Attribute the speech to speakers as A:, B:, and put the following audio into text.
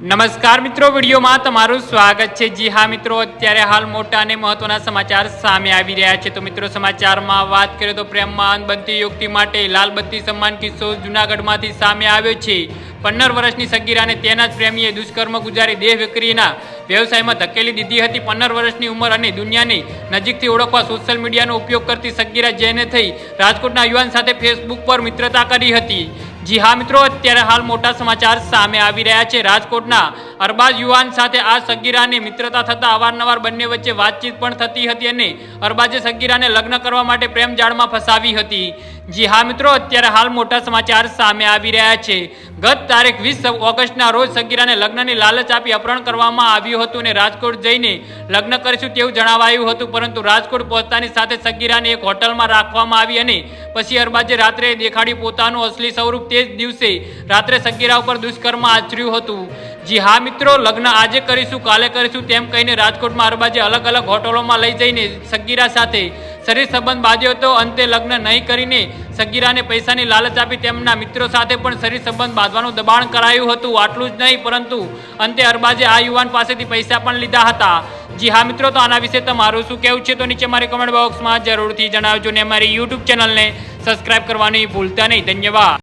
A: નમસ્કાર મિત્રો, વિડીયોમાં તમારું સ્વાગત છે. જી હા મિત્રો, અત્યારે હાલ મોટા અને મહત્વના સમાચાર સામે આવી રહ્યા છે. તો મિત્રો, સમાચારમાં વાત કરીએ તો પ્રેમમાં બનતી યુક્તિ માટે લાલબત્તી સન્માન કિસ્સો જુનાગઢમાંથી સામે આવ્યો છે. પંદર વર્ષની સગીરાને તેના જ પ્રેમીએ દુષ્કર્મ ગુજારી દેહ વિક્રીના વ્યવસાયમાં ધકેલી દીધી હતી. પંદર વર્ષની ઉંમર અને દુનિયાની નજીકથી ઓળખવા સોશિયલ મીડિયાનો ઉપયોગ કરતી સગીરા જેને થઈ રાજકોટના યુવાન સાથે ફેસબુક પર મિત્રતા કરી હતી. જી હા મિત્રો અત્યારે હાલ મોટા સમાચાર સામે આવી રહ્યા છે. રાજકોટના અરબાજ યુવાન સાથે આ સગીરાને મિત્રતા થતા અવારનવાર બંને વચ્ચે વાતચીત પણ થતી હતી અને અરબાજે સગીરાને લગ્ન કરવા માટે પ્રેમ જાળમાં ફસાવી હતી. જી હા મિત્રો, અત્યારે હાલ મોટા સમાચાર સામે આવી રહ્યા છે. ગત તારીખ વીસ ઓગસ્ટના રોજ સગીરાને લગ્નની લાલચ આપી અપહરણ કરવામાં આવ્યું હતું અને રાજકોટ જઈને લગ્ન કરીશું તેવું જણાવાયું હતું, પરંતુ રાજકોટ પહોંચતાની સાથે સગીરાને એક હોટલમાં રાખવામાં આવી અને પછી અરબાજે રાત્રે દેખાડી પોતાનું અસલી સ્વરૂપ તે જ દિવસે રાત્રે સગીરા ઉપર દુષ્કર્મ આચર્યું હતું. જી હા મિત્રો, લગ્ન આજે કરીશું, કાલે કરીશું, તેમ કહીને રાજકોટમાં અરબાજે અલગ અલગ હોટલોમાં લઈ જઈને સગીરા સાથે શરીર સંબંધ બાંધ્યો હતો. અંતે લગ્ન નહીં કરીને સગીરાને પૈસાની લાલચ આપી તેમના મિત્રો સાથે પણ શરીર સંબંધ બાંધવાનું દબાણ કરાયું હતું. આટલું જ નહીં, પરંતુ અંતે અરબાજે આ યુવાન પાસેથી પૈસા પણ લીધા હતા. જી હા મિત્રો, તો આના વિશે તમારું શું કહેવું છે? તો નીચે મારી કમેન્ટ બોક્સમાં જરૂરથી જણાવજો ને અમારી યુટ્યુબ ચેનલને સબસ્ક્રાઇબ કરવાની ભૂલતા નહીં. ધન્યવાદ.